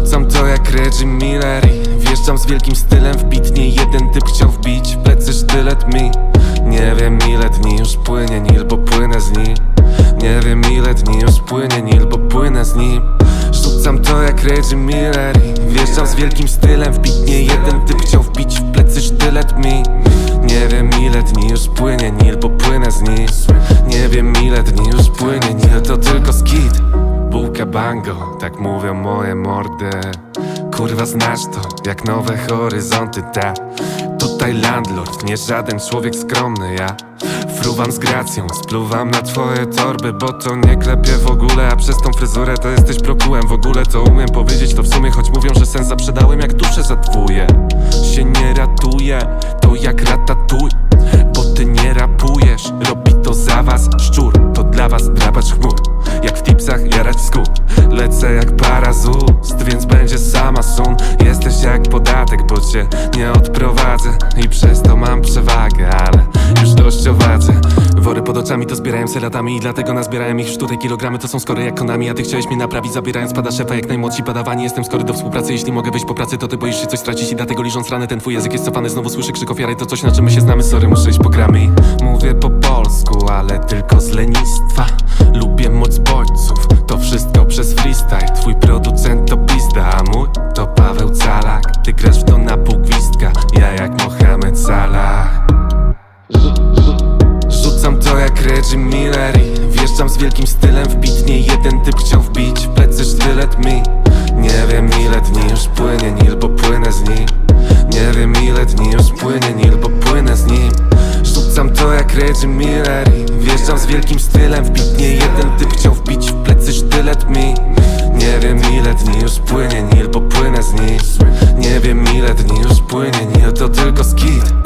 to jak Reggie Miller Wjeżdżam z wielkim stylem w bit Nie jeden typ chciał wbić w plecy sztylet mi. Nie wiem ile dni już płynie Nil, bo płynę z nim. Nie wiem ile dni już płynie Nil, bo płynę z nim. Rzucam to jak Reggie Miller Wjeżdżam z wielkim stylem w bit Nie jeden typ chciał wbić w plecy sztylet mi. Nie wiem ile dni już płynie Nil, bo płynę z nim. Nie wiem ile dni już płynie Nil, to tylko skit Bułka bango, tak mówią moje mordy. Kurwa znasz to, jak nowe horyzonty ta Tutaj landlord, nie żaden człowiek skromny ja. Fruwam z gracją, spluwam na twoje torby Bo to nie klepie w ogóle, a przez tą fryzurę to jesteś prokułem. W ogóle to umiem powiedzieć to w sumie, choć mówią, że sens zaprzedałem jak duszę zatwuję. Się nie ratuje, to jak ratatuj Bo ty nie rapujesz, Lecę jak parazust, więc będzie sama sun. Jesteś jak podatek, bo cię nie odprowadzę. I przez to mam przewagę, ale już dość o wadze Wory pod oczami to zbierałem se latami I dlatego nazbierałem ich sztutek kilogramy To są skory jak konami, a ty chciałeś mnie naprawić. Zabierając pada szefa jak najmłodsi padawani. Jestem skory do współpracy, jeśli mogę wyjść po pracy To ty boisz się coś stracić. I dlatego liżąc ranę Ten twój język jest cofany, znowu słyszę krzyk ofiary To coś na czym my się znamy, sorry muszę iść po gramy. Mówię po polsku, ale tylko z lenistwa. Lubię moc Wjeżdżam z wielkim stylem w bit Nie jeden typ chciał wbić plecy sztylet mi. Nie wiem ile dni już płynie Nil, bo płynę z nim. Nie wiem ile dni już płynie Nil, bo płynę z nim. Rzucam to jak Reggie Miller Wjeżdżam z wielkim stylem w bit Nie jeden typ chciał wbić w plecy sztylet mi. Nie wiem ile dni już płynie Nil, bo płynę z nim. Nie wiem ile dni już płynie Nil, to tylko skit